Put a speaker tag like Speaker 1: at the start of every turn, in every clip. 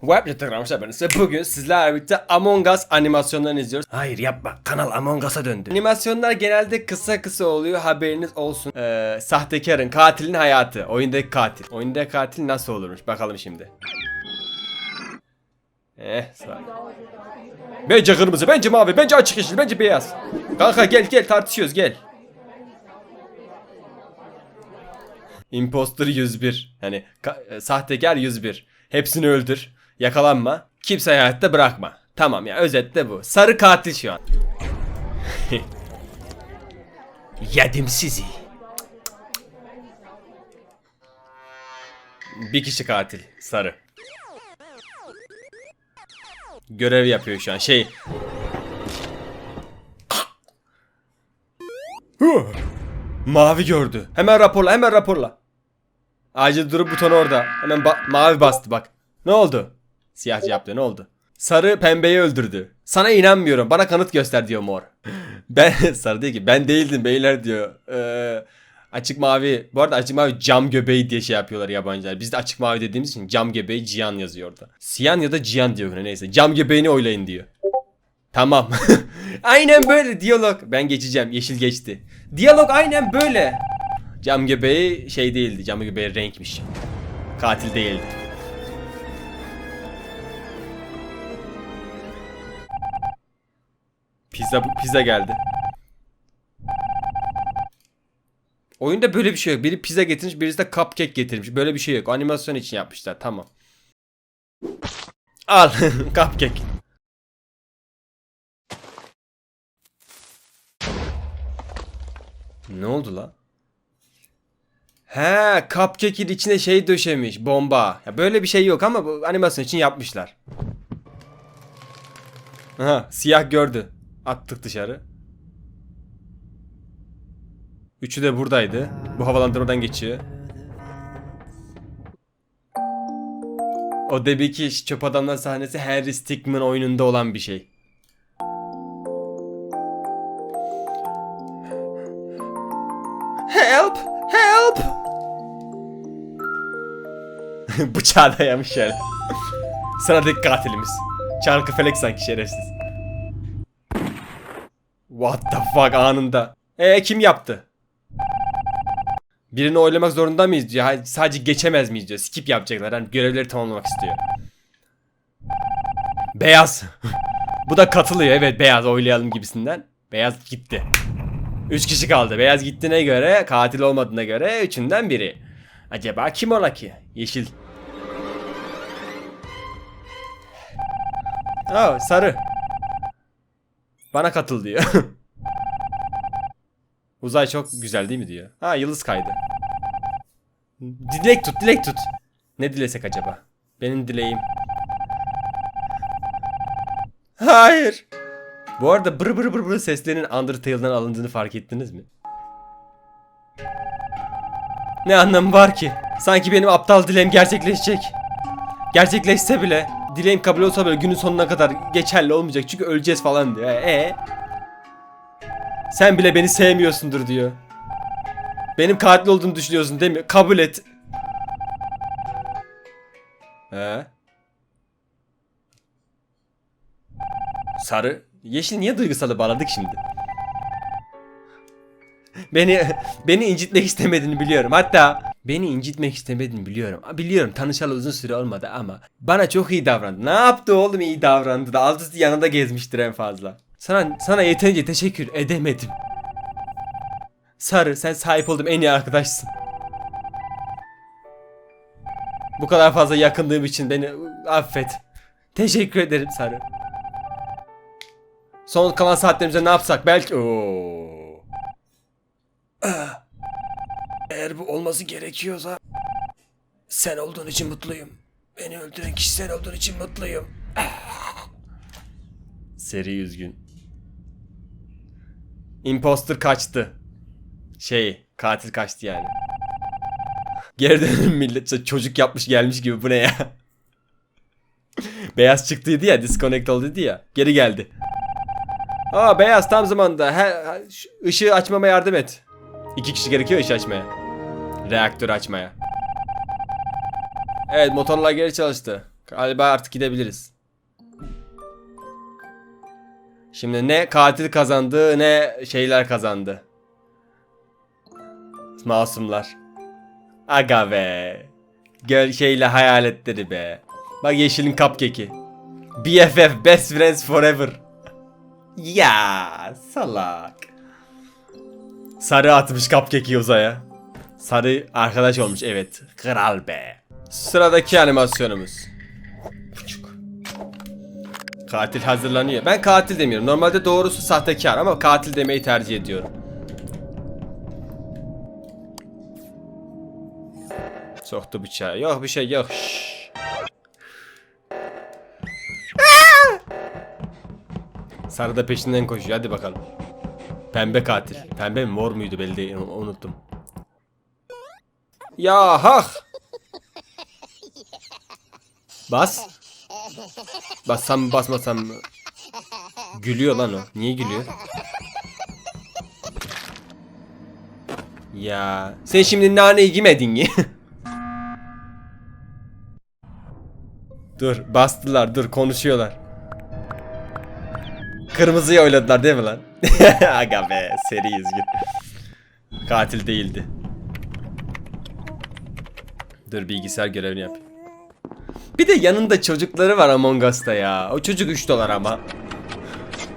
Speaker 1: Web Instagram hesabınızda bugün sizlerle birlikte Among Us animasyonlarını izliyoruz. Hayır yapma kanal Among Us'a döndü. Animasyonlar genelde kısa kısa oluyor haberiniz olsun. Ee, sahtekarın katilin hayatı. Oyundaki katil. Oyundaki katil nasıl olurmuş bakalım şimdi. Eh sağ Bence kırmızı, bence mavi, bence açık yeşil, bence beyaz. Kanka gel gel tartışıyoruz gel. Imposter 101. Hani ka- sahtekar 101. Hepsini öldür. Yakalanma. Kimse hayatta bırakma. Tamam ya özetle bu. Sarı katil şu an. Yedim sizi. Bir kişi katil. Sarı. Görev yapıyor şu an. Şey. Mavi gördü. Hemen raporla, hemen raporla. Acil durum butonu orada. Hemen ba- mavi bastı bak. Ne oldu? Siyah yaptı ne oldu? Sarı pembeyi öldürdü. Sana inanmıyorum. Bana kanıt göster diyor mor. Ben sarı değil ki. Ben değildim beyler diyor. Ee, açık mavi. Bu arada açık mavi cam göbeği diye şey yapıyorlar yabancılar. Biz de açık mavi dediğimiz için cam göbeği Cihan yazıyor orada. Siyan ya da Cihan diyor neyse. Cam göbeğini oylayın diyor. Tamam. aynen böyle diyalog. Ben geçeceğim. Yeşil geçti. Diyalog aynen böyle. Cam göbeği şey değildi. Cam göbeği renkmiş. Katil değildi. Pizza pizza geldi. Oyunda böyle bir şey yok. Biri pizza getirmiş, birisi de cupcake getirmiş. Böyle bir şey yok. Animasyon için yapmışlar. Tamam. Al cupcake. Ne oldu la? He, cupcake'in içine şey döşemiş, bomba. Ya böyle bir şey yok ama animasyon için yapmışlar. Aha, siyah gördü. Attık dışarı. Üçü de buradaydı. Bu havalandırmadan geçiyor. O Debiki çöp adamlar sahnesi Harry Stickmin oyununda olan bir şey. Help! Help! Bıçağı dayamış yani. Sıradaki katilimiz. Çarkı felek sanki şerefsiz. What the fuck anında. E kim yaptı? Birini oylamak zorunda mıyız. Hayır, sadece geçemez miyiz diyor. Skip yapacaklar. Hani görevleri tamamlamak istiyor. Beyaz. Bu da katılıyor. Evet beyaz oylayalım gibisinden. Beyaz gitti. 3 kişi kaldı. Beyaz gittiğine göre, katil olmadığına göre üçünden biri. Acaba kim ola ki? Yeşil. Aa, sarı. Bana katıl diyor. Uzay çok güzel değil mi diyor. Ha yıldız kaydı. Dilek tut, dilek tut. Ne dilesek acaba? Benim dileğim. Hayır. Bu arada bır bır bır bır seslerinin Undertale'dan alındığını fark ettiniz mi? Ne anlamı var ki? Sanki benim aptal dileğim gerçekleşecek. Gerçekleşse bile, dileğim kabul olsa bile günün sonuna kadar geçerli olmayacak çünkü öleceğiz falan diyor. E Sen bile beni sevmiyorsundur diyor. Benim katil olduğunu düşünüyorsun değil mi? Kabul et. He? Sarı. Yeşil niye duygusalı bağladık şimdi? Beni beni incitmek istemediğini biliyorum. Hatta beni incitmek istemediğini biliyorum. Biliyorum tanışalı uzun süre olmadı ama bana çok iyi davrandı. Ne yaptı oğlum iyi davrandı da alt üstü yanında gezmiştir en fazla. Sana sana yeterince teşekkür edemedim. Sarı sen sahip olduğum en iyi arkadaşsın. Bu kadar fazla yakındığım için beni affet. Teşekkür ederim Sarı. Son kalan saatlerimize ne yapsak belki... Oo. Eğer bu olması gerekiyorsa... Sen olduğun için mutluyum. Beni öldüren kişi sen olduğun için mutluyum. Seri üzgün. Imposter kaçtı. Şey, katil kaçtı yani. Geri dönün millet çocuk yapmış gelmiş gibi bu ne ya? Beyaz çıktıydı ya, disconnect olduydu ya. Geri geldi. Aa beyaz tam zamanda. He, ışığı açmama yardım et. İki kişi gerekiyor ışığı açmaya. Reaktörü açmaya. Evet motorlar geri çalıştı. Galiba artık gidebiliriz. Şimdi ne katil kazandı ne şeyler kazandı. Masumlar. Aga be. Göl şeyle hayaletleri be. Bak yeşilin cupcake'i. BFF best friends forever. Ya salak. Sarı atmış cupcake'i uzaya. Sarı arkadaş olmuş evet. Kral be. Sıradaki animasyonumuz. Buçuk. Katil hazırlanıyor. Ben katil demiyorum. Normalde doğrusu sahtekar ama katil demeyi tercih ediyorum. Soktu bıçağı. Yok bir şey yok. Şşş. Sarı da peşinden koşuyor. Hadi bakalım. Pembe katil. Pembe mi mor muydu belli değil. Unuttum. Ya hak. Bas. Bassam mı basmasam mı? Gülüyor lan o. Niye gülüyor? Ya sen şimdi naneyi yemedin ya. dur bastılar dur konuşuyorlar. Kırmızıyı oyladılar değil mi lan? Aga be seri üzgün. Katil değildi. Dur bilgisayar görevini yap. Bir de yanında çocukları var Among Us'ta ya. O çocuk 3 dolar ama.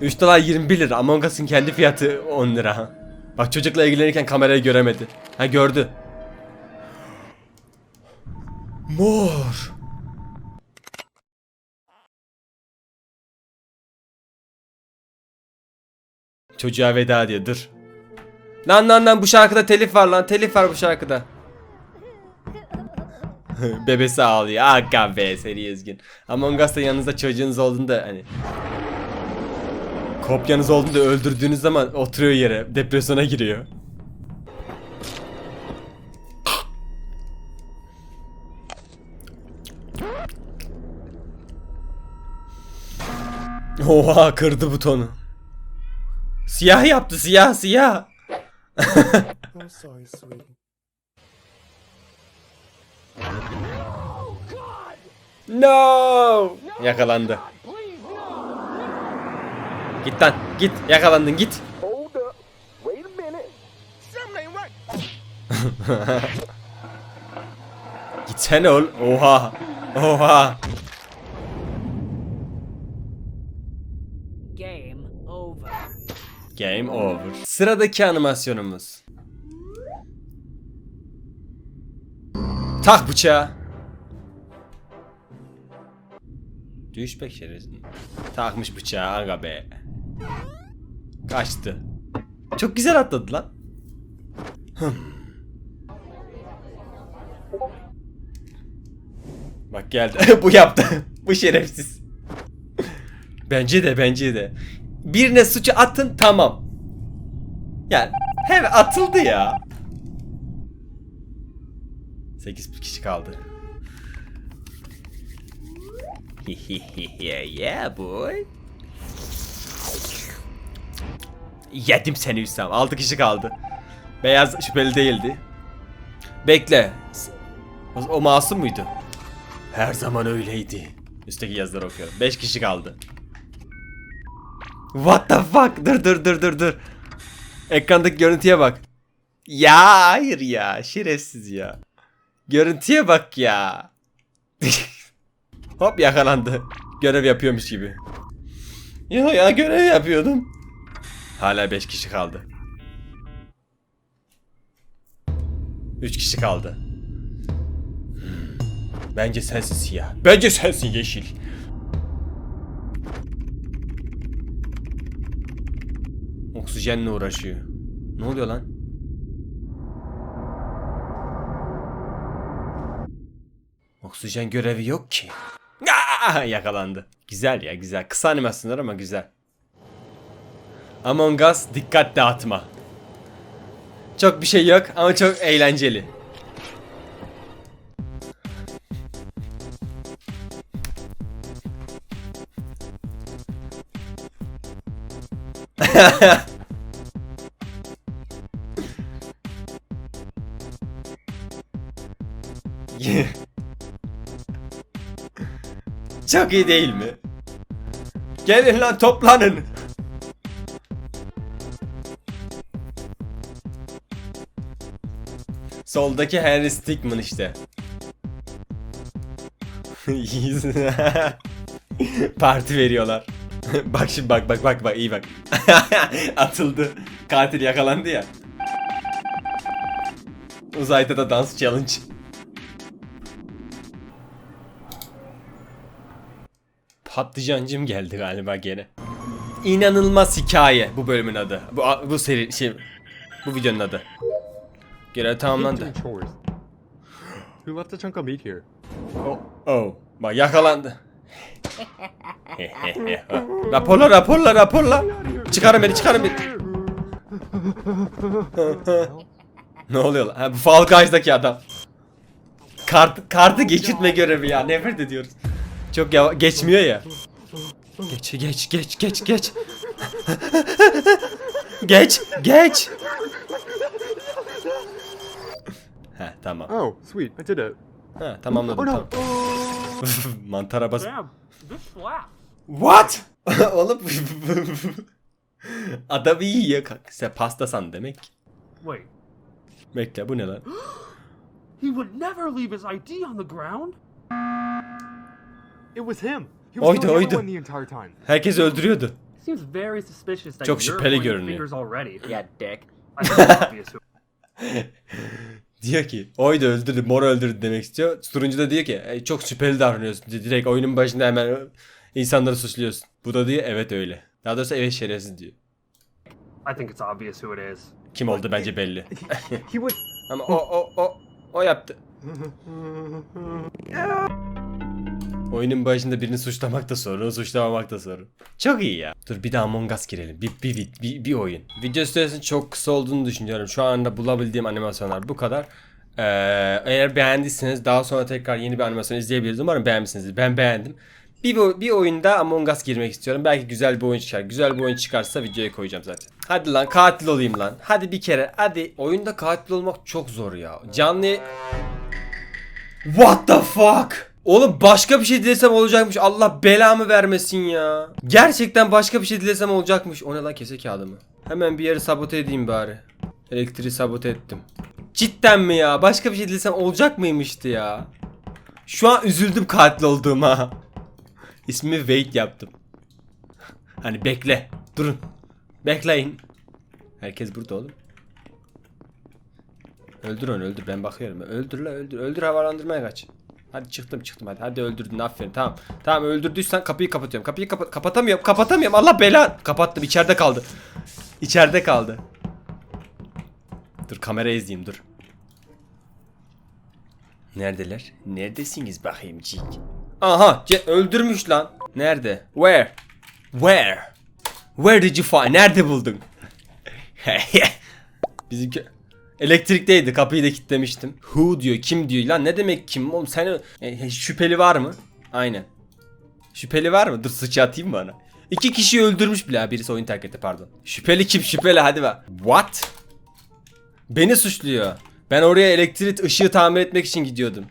Speaker 1: 3 dolar 21 lira. Among Us'ın kendi fiyatı 10 lira. Bak çocukla ilgilenirken kamerayı göremedi. Ha gördü. Mor. Çocuğa veda diyor dur. Lan lan lan bu şarkıda telif var lan telif var bu şarkıda. Bebesi ağlıyor. Aga be seri üzgün. Among Us'ta yanınızda çocuğunuz olduğunda hani kopyanız olduğunda öldürdüğünüz zaman oturuyor yere. Depresyona giriyor. Oha kırdı butonu. Siyah yaptı siyah siyah. No! Yakalandı. Git lan git yakalandın git. Gitsene ol. Oha. Oha.
Speaker 2: Game over.
Speaker 1: Game over. Sıradaki animasyonumuz. Tak bıçağı. Düşbek şerefsiz. Takmış bıçağı aga be. Kaçtı. Çok güzel atladı lan. Bak geldi. Bu yaptı. Bu şerefsiz. Bence de bence de. Birine suçu atın tamam. Yani hem atıldı ya. 8 kişi kaldı. yeah boy. Yedim seni Hüsam. 6 kişi kaldı. Beyaz şüpheli değildi. Bekle. O, o masum muydu? Her zaman öyleydi. Üstteki yazıları okuyorum. 5 kişi kaldı. What the fuck? Dur dur dur dur dur. Ekrandaki görüntüye bak. Ya hayır ya. Şerefsiz ya. Görüntüye bak ya. Hop yakalandı. Görev yapıyormuş gibi. Ya ya görev yapıyordum. Hala 5 kişi kaldı. 3 kişi kaldı. Hmm. Bence sensin siyah. Bence sensin yeşil. Oksijenle uğraşıyor. Ne oluyor lan? Oksijen görevi yok ki. Aa, yakalandı. Güzel ya güzel. Kısa animasyonlar ama güzel. Among Us dikkat dağıtma. Çok bir şey yok ama çok eğlenceli. Çok iyi değil mi? Gelin lan toplanın. Soldaki Henry Stickmin işte. Parti veriyorlar. bak şimdi bak bak bak bak iyi bak. Atıldı. Katil yakalandı ya. Uzayda da dans challenge. Patlıcancım geldi galiba gene. İnanılmaz hikaye bu bölümün adı. Bu bu seri şey bu videonun adı. Görev tamamlandı.
Speaker 2: Who left a chunk of meat here?
Speaker 1: Oh, oh. Bak yakalandı. raporla raporla raporla. Çıkarın beni çıkarın beni. ne oluyor lan? Bu Fall Guys'daki adam. Kart, kartı geçirtme görevi ya. Nefret ediyoruz. Çok yava geçmiyor ya. Geç geç geç geç geç. geç geç. Ha tamam.
Speaker 2: Oh, sweet, I did it.
Speaker 1: Ha tamamladım
Speaker 2: Oh no!
Speaker 1: tamam. Mantara bas. What? Oğlum Adam iyi ya kanka. Sen pasta san demek.
Speaker 3: Wait,
Speaker 1: Bekle bu ne lan?
Speaker 3: he would never leave his ID on the ground.
Speaker 2: It was him. He was
Speaker 1: Oydu, oydu.
Speaker 2: the entire time.
Speaker 1: Herkes öldürüyordu.
Speaker 3: Seems very suspicious that
Speaker 1: Çok şüpheli görünüyor.
Speaker 3: fingers already.
Speaker 4: Yeah, dick.
Speaker 1: Diyor ki oydu öldürdü mor öldürdü demek istiyor. Turuncu da diyor ki "E, çok şüpheli davranıyorsun. Direkt oyunun başında hemen insanları suçluyorsun. Bu da diyor evet öyle. Daha doğrusu evet şerefsiz diyor.
Speaker 3: I think it's obvious who it is.
Speaker 1: Kim oldu bence belli.
Speaker 2: He would.
Speaker 1: Ama o o o o yaptı. Oyunun başında birini suçlamak da sorun, suçlamamak da sorun. Çok iyi ya. Dur bir daha Among Us girelim. Bir, bir, bir, bir, bir oyun. Video süresinin çok kısa olduğunu düşünüyorum. Şu anda bulabildiğim animasyonlar bu kadar. Ee, eğer beğendiyseniz daha sonra tekrar yeni bir animasyon izleyebiliriz. Umarım beğenmişsinizdir. Ben beğendim. Bir- bir oyunda Among Us girmek istiyorum. Belki güzel bir oyun çıkar. Güzel bir oyun çıkarsa videoya koyacağım zaten. Hadi lan katil olayım lan. Hadi bir kere. Hadi. Oyunda katil olmak çok zor ya. Canlı What the fuck? Oğlum başka bir şey dilesem olacakmış. Allah belamı vermesin ya. Gerçekten başka bir şey dilesem olacakmış. O ne lan kese kağıdı mı? Hemen bir yeri sabote edeyim bari. Elektriği sabote ettim. Cidden mi ya? Başka bir şey dilesem olacak mıymıştı ya? Şu an üzüldüm katil olduğuma. İsmimi wait yaptım. Hani bekle. Durun. Bekleyin. Herkes burada oğlum. Öldür onu öldür ben bakıyorum. Öldür la öldür. Öldür havalandırmaya kaç. Hadi çıktım çıktım hadi. Hadi öldürdün aferin tamam. Tamam öldürdüysen kapıyı kapatıyorum. Kapıyı kapat kapatamıyorum. Kapatamıyorum. Allah bela. Kapattım içeride kaldı. İçeride kaldı. Dur kamera izleyeyim dur. Neredeler? Neredesiniz bakayım cik? Aha öldürmüş lan. Nerede? Where? Where? Where did you find? Nerede buldun? Bizimki elektrikteydi. Kapıyı da kilitlemiştim. Who diyor. Kim diyor. Lan ne demek kim? Oğlum sen e, şüpheli var mı? Aynen. Şüpheli var mı? Dur sıçı atayım bana. İki kişiyi öldürmüş bile. Birisi oyun terk etti pardon. Şüpheli kim? Şüpheli hadi bak. What? Beni suçluyor. Ben oraya elektrik ışığı tamir etmek için gidiyordum.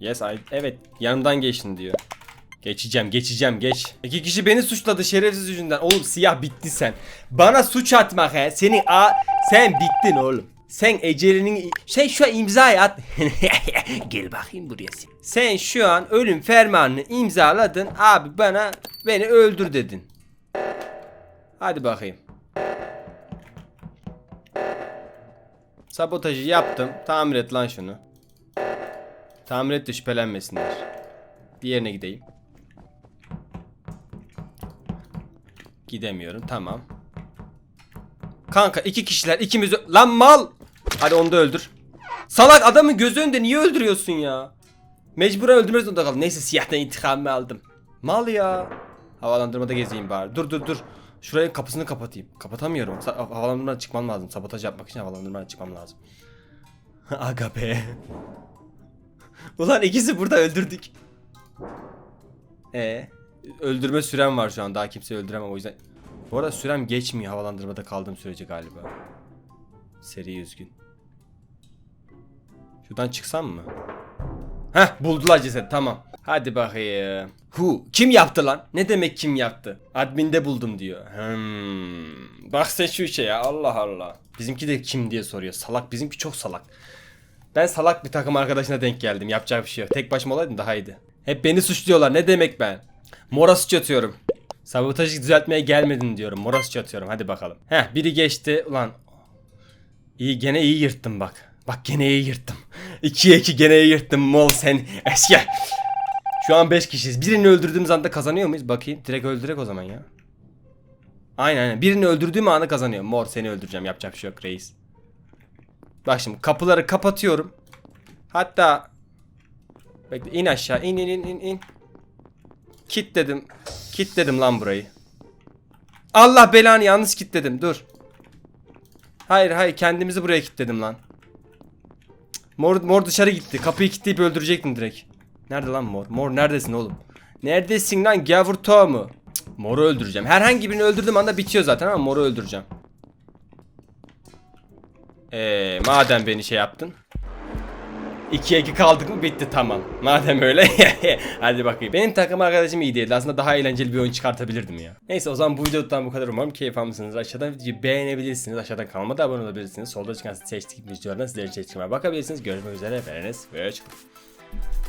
Speaker 1: Yes I evet yanımdan geçtin diyor. Geçeceğim geçeceğim geç. İki kişi beni suçladı şerefsiz yüzünden. Oğlum siyah bitti sen. Bana suç atmak he. Seni a sen bittin oğlum. Sen ecelinin sen şu an imzayı at. Gel bakayım buraya sen. Şu an ölüm fermanını imzaladın. Abi bana beni öldür dedin. Hadi bakayım. Sabotajı yaptım. Tamir et lan şunu. Tamir et de şüphelenmesinler. Bir yerine gideyim. Gidemiyorum tamam. Kanka iki kişiler ikimiz Lan mal! Hadi onu da öldür. Salak adamın gözü önünde niye öldürüyorsun ya? Mecburen öldürmek zorunda kaldım. Neyse siyahtan intikamımı aldım. Mal ya. Havalandırmada gezeyim bari. Dur dur dur. Şurayı kapısını kapatayım. Kapatamıyorum. Havalandırmadan çıkmam lazım. Sabotaj yapmak için havalandırmadan çıkmam lazım. Aga be. Ulan ikisi burada öldürdük. E öldürme sürem var şu an. Daha kimseyi öldüremem o yüzden. Bu arada sürem geçmiyor havalandırmada kaldığım sürece galiba. Seri üzgün. Şuradan çıksam mı? Heh buldular ceset tamam. Hadi bakayım. Hu kim yaptı lan? Ne demek kim yaptı? Adminde buldum diyor. Hmm. Bak sen şu işe ya Allah Allah. Bizimki de kim diye soruyor. Salak bizimki çok salak. Ben salak bir takım arkadaşına denk geldim. Yapacak bir şey yok. Tek başıma olaydım daha iyiydi. Hep beni suçluyorlar. Ne demek ben? Mora suç atıyorum. Sabotajı düzeltmeye gelmedin diyorum. Mora suç. Hadi bakalım. Heh biri geçti. Ulan İyi gene iyi yırttım bak. Bak gene iyi yırttım. 2'ye 2 gene yırttım mol sen eski. Şu an 5 kişiyiz. Birini öldürdüğümüz anda kazanıyor muyuz? Bakayım. Direkt öldürek o zaman ya. Aynen aynen. Birini öldürdüğüm anı kazanıyor. Mor seni öldüreceğim. Yapacak bir şey yok reis. Bak şimdi kapıları kapatıyorum. Hatta Bekle in aşağı. in in in in in. Kitledim. Kitledim lan burayı. Allah belanı yanlış kitledim. Dur. Hayır hayır kendimizi buraya kilitledim lan. Mor, mor dışarı gitti. Kapıyı kilitleyip öldürecektim direkt. Nerede lan mor? Mor neredesin oğlum? Neredesin lan gavurto mu? Moru öldüreceğim. Herhangi birini öldürdüğüm anda bitiyor zaten ama moru öldüreceğim. Eee madem beni şey yaptın. 2'ye 2 kaldık mı bitti tamam. Madem öyle. Hadi bakayım. Benim takım arkadaşım iyi değildi. Aslında daha eğlenceli bir oyun çıkartabilirdim ya. Neyse o zaman bu videodan bu kadar. Umarım keyif almışsınız. Aşağıdan videoyu beğenebilirsiniz. Aşağıdan kanalıma da abone olabilirsiniz. Solda çıkan seçtiğim videolarına sizlerin seçtiğime bakabilirsiniz. Görüşmek üzere. Efendiniz. Ve hoşçakalın.